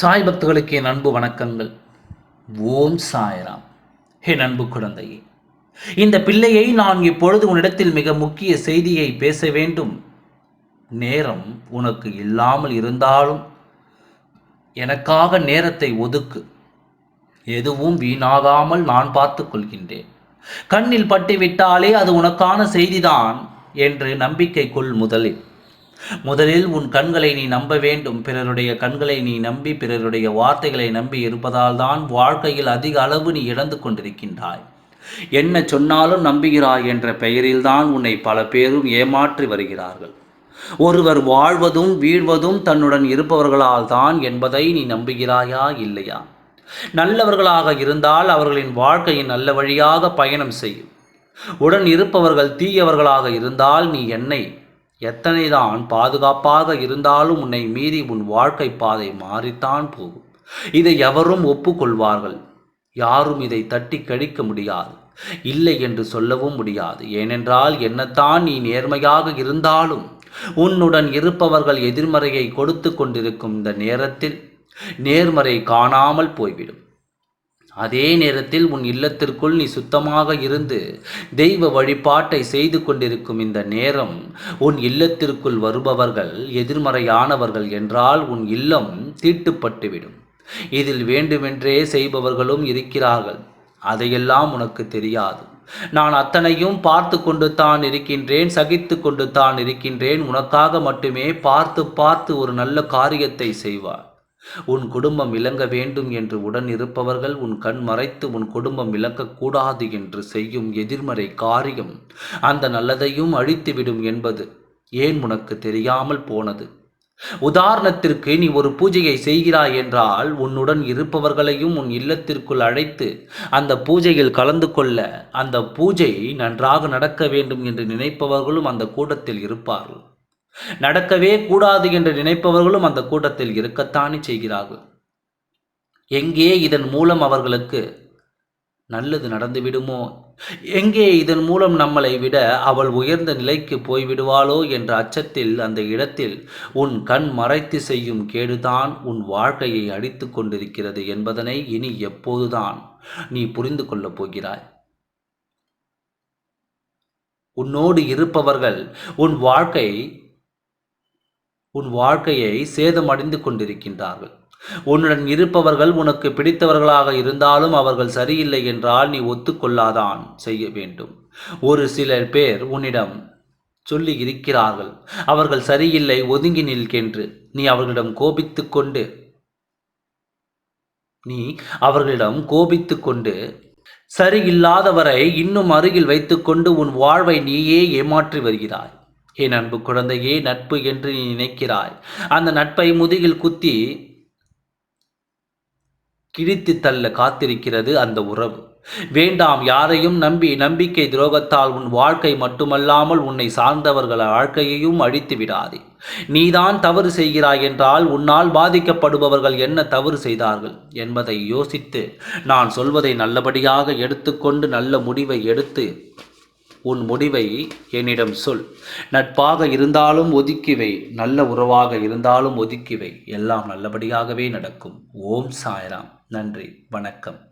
சாய் பக்தர்களுக்கு என் அன்பு வணக்கங்கள். ஓம் சாய்ராம். என் அன்பு குழந்தையே இந்த பிள்ளையை நான் இப்பொழுது உன்னிடத்தில் மிக முக்கிய செய்தியை பேச வேண்டும். நேரம் உனக்கு இல்லாமல் இருந்தாலும் எனக்காக நேரத்தை ஒதுக்கு. எதுவும் வீணாகாமல் நான் பார்த்து கொள்கின்றேன். கண்ணில் பட்டுவிட்டாலே அது உனக்கான செய்திதான் என்று நம்பிக்கை கொள் முதலில். முதலில் உன் கண்களை நீ நம்ப வேண்டும் பிறருடைய கண்களை நீ நம்பி பிறருடைய வார்த்தைகளை நம்பி இருப்பதால் தான் வாழ்க்கையில் அதிக அளவு நீ இழந்து கொண்டிருக்கின்றாய். என்ன சொன்னாலும் நம்புகிறாய் என்ற பெயரில்தான் உன்னை பல பேரும் ஏமாற்றி வருகிறார்கள். ஒருவர் வாழ்வதும் வீழ்வதும் தன்னுடன் இருப்பவர்களால் தான் என்பதை நீ நம்புகிறாயா இல்லையா? நல்லவர்களாக இருந்தால் அவர்களின் வாழ்க்கையின் நல்ல வழியாக பயணம் செய்யும். உடன் இருப்பவர்கள் தீயவர்களாக இருந்தால் நீ என்னை எத்தனைதான் பாதுகாப்பாக இருந்தாலும் உன்னை மீறி உன் வாழ்க்கை பாதை மாறித்தான் போகும். இதை எவரும் ஒப்புக்கொள்வார்கள். யாரும் இதை தட்டி கழிக்க முடியாது. இல்லை என்று சொல்லவும் முடியாது. ஏனென்றால் என்னத்தான் நீ நேர்மையாக இருந்தாலும் உன்னுடன் இருப்பவர்கள் எதிர்மறையை கொடுத்து கொண்டிருக்கும் இந்த நேரத்தில் நேர்மறை காணாமல் போய்விடும். அதே நேரத்தில் உன் இல்லத்திற்குள் நீ சுத்தமாக இருந்து தெய்வ வழிபாட்டை செய்து கொண்டிருக்கும் இந்த நேரம் உன் இல்லத்திற்குள் வருபவர்கள் எதிர்மறையானவர்கள் என்றால் உன் இல்லம் தீட்டுப்பட்டுவிடும். இதில் வேண்டுமென்றே செய்பவர்களும் இருக்கிறார்கள். அதையெல்லாம் உனக்கு தெரியாது. நான் அத்தனையும் பார்த்து கொண்டு தான் இருக்கின்றேன் சகித்து கொண்டு தான் இருக்கின்றேன். உனக்காக மட்டுமே பார்த்து பார்த்து ஒரு நல்ல காரியத்தை செய்வார் உன் குடும்பம் விளங்க வேண்டும் என்று உடன் இருப்பவர்கள் உன் கண் மறைத்து உன் குடும்பம் விளங்கக்கூடாது என்று செய்யும் எதிர்மறை காரியம். அந்த நல்லதையும் அழித்துவிடும் என்பது ஏன் உனக்கு தெரியாமல் போனது? உதாரணத்திற்கு நீ ஒரு பூஜையை செய்கிறாய் என்றால் உன்னுடன் இருப்பவர்களையும் உன் இல்லத்திற்குள் அழைத்து அந்த பூஜையில் கலந்து கொள்ள அந்த பூஜை நன்றாக நடக்க வேண்டும் என்று நினைப்பவர்களும் அந்த கூட்டத்தில் இருப்பார்கள். நடக்கவே கூடாது என்று நினைப்பவர்களும் அந்த கூட்டத்தில் இருக்கத்தானே செய்கிறார்கள். எங்கே இதன் மூலம் அவர்களுக்கு நல்லது நடந்துவிடுமோ எங்கே இதன் மூலம் நம்மளை விட அவள் உயர்ந்த நிலைக்கு போய்விடுவாளோ என்ற அச்சத்தில் அந்த இடத்தில் உன் கண் மறைத்து செய்யும் கேடுதான் உன் வாழ்க்கையை அடித்து கொண்டிருக்கிறது என்பதனை இனி எப்போதுதான் நீ புரிந்து கொள்ளப் போகிறாய். உன்னோடு இருப்பவர்கள் உன் வாழ்க்கை உன் வாழ்க்கையை சேதமடைந்து கொண்டிருக்கின்றார்கள். உன்னுடன் இருப்பவர்கள் உனக்கு பிடித்தவர்களாக இருந்தாலும் அவர்கள் சரியில்லை என்றால் நீ ஒத்துக்கொள்ளாதான் செய்ய வேண்டும். ஒரு சில பேர் உன்னிடம் சொல்லி இருக்கிறார்கள் அவர்கள் சரியில்லை ஒதுங்கி நிற்கென்று. நீ அவர்களிடம் கோபித்து கொண்டு நீ அவர்களிடம் கோபித்து கொண்டு சரியில்லாதவரை இன்னும் அருகில் வைத்துக்கொண்டு உன் வாழ்வை நீயே ஏமாற்றி வருகிறாய். என் அன்பு குழந்தையே நட்பு என்று நீ நினைக்கிறாய். அந்த நட்பை முதுகில் குத்தி கிழித்து தள்ள காத்திருக்கிறது அந்த உறவு. வேண்டாம் யாரையும் நம்பி நம்பிக்கை துரோகத்தால் உன் வாழ்க்கை மட்டுமல்லாமல் உன்னை சார்ந்தவர்கள் வாழ்க்கையையும் அழித்து விடாதே. நீதான் தவறு செய்கிறாய் என்றால் உன்னால் பாதிக்கப்படுபவர்கள் என்ன தவறு செய்தார்கள் என்பதை யோசித்து நான் சொல்வதை நல்லபடியாக எடுத்துக்கொண்டு நல்ல முடிவை எடுத்து உன் முடிவை என்னிடம் சொல். நட்பாக இருந்தாலும் ஒதுக்கிவை நல்ல உறவாக இருந்தாலும் ஒதுக்கிவை. எல்லாம் நல்லபடியாகவே நடக்கும். ஓம் சாய்ராம். நன்றி. வணக்கம்.